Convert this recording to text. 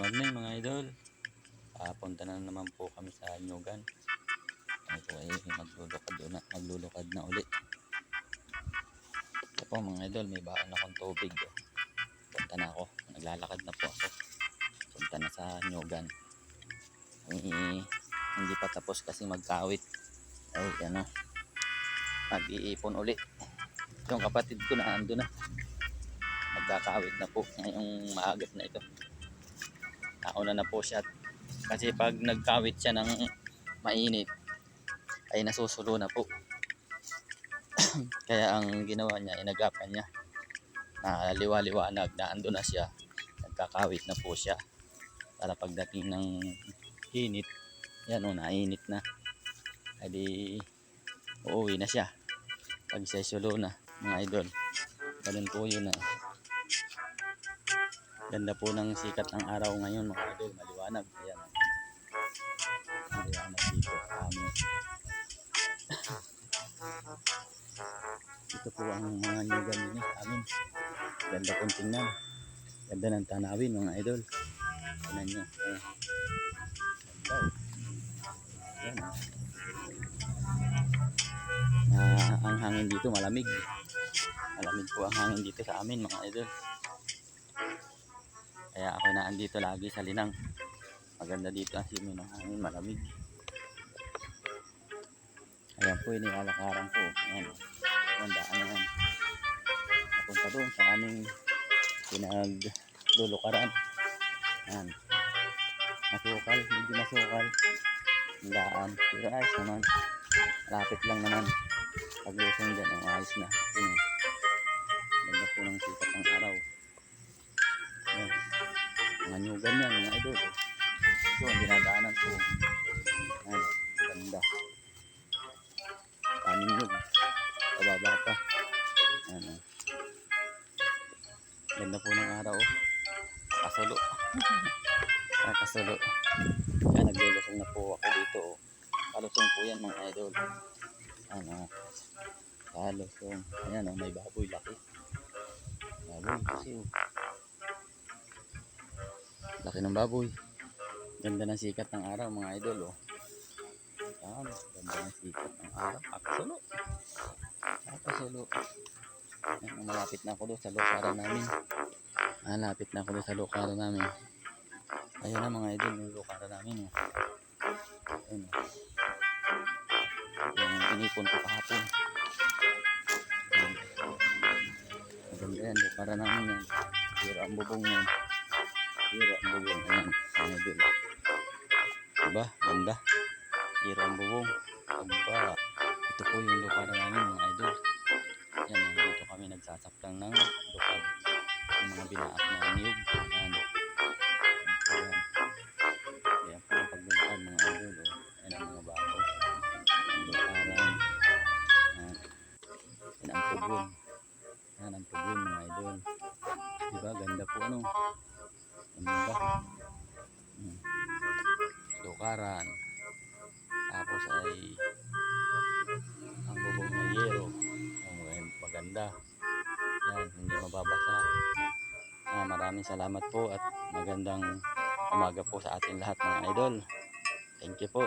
morning mga idol. Ah, punta na naman po kami sa Nyugan. Po ay maglulukad na, maglulukad na uli. Ito po mga idol, may baon akong tubig. Oh. Punta na ako. Naglalakad na po ako. Punta na sa Nyugan. Ay, hindi pa tapos kasi magkawit. Ay, ano. Mag-iipon uli. Yung kapatid ko na ando na. Magkakawit na po ngayong maagat na ito. Nauna na po siya. Kasi pag nagkawit siya ng mainit, ay nasusulo na po. Kaya ang ginawa niya, inagapan niya. Na liwa-liwanag na ando na siya. Nagkakawit na po siya. Para pagdating ng init, yan o, nainit na. Ay di, uuwi na siya. Pag siya sulo na, mga idol. Ganun po yun na. Ganda po ng sikat ng araw ngayon mga idol, maliwanag. Ayan. Maliwanag dito amin. Ito po ang mga nyugan nila amin. Ganda pong tingnan. Ganda ng tanawin mga idol. Tingnan nyo. Ayan. Oh. Ayan. Ah, ang hangin dito malamig. Malamig po ang hangin dito sa amin mga idol. Kaya ako na andito lagi sa Linang. Maganda dito ang simoy ng hangin, malamig. Ayan po, inilalakaran ko. Ayan. Ayan, daan na yan. Napunta doon sa aming pinaglulukaran. Ayan. Masukal, medyo masukal. Ang daan. Pero ayos naman. Lapit lang naman. Paglusong dyan, ang ayos na. Ayan. Ganda po ng sikat ng araw. Ayan. Mga nyugan yan, mga idol. Ito, ang dinadaanan ko. Ayan, ganda. Kaming nyug. Pababa pa. Ayan, oh. Ganda po ng araw. oh. Kasulo. ah, kasulo. Ayan, naglulusong na po ako dito. Oh. Kalusong po yan, mga idol. Ayan, oh. Kalusong. Ayan, oh, may baboy laki. Baboy kasi, oh. Laki ng baboy. Ganda ng sikat ng araw mga idol oh. Yan, ganda ng sikat ng araw. Akasulo. Akasulo. Yan, malapit na ako doon sa lukaran namin. Malapit na ako doon sa lukaran namin. Ayun na mga idol, yung lukaran namin oh. Ayun oh. Yung inipon ko kahapon. Maganda yan, lukaran namin yan. Pero ang bubong yan. Hiro ang bubong. Ayan, mga idol. Diba? Ganda. Hiro ang bubong. Aba. Ito po yung luparan namin mga idol. Ayan, dito kami nagsasaplang ng lupad. Yung mga binaak na niyog. Ayan. Ayan. Ayan po ang paglulupad mga. Oh. Ayan mga bako. Ang luparan. Ayan. Ayan ang tugon. Ayan ang tugon mga idol. Diba? Ganda po ano. Ba? Hmm. Lukaran. Tapos ay ang bubong na yero. Ang mag- maganda. Yan, hindi mababasa. Ah, maraming salamat po at magandang umaga po sa atin lahat mga idol. Thank you po.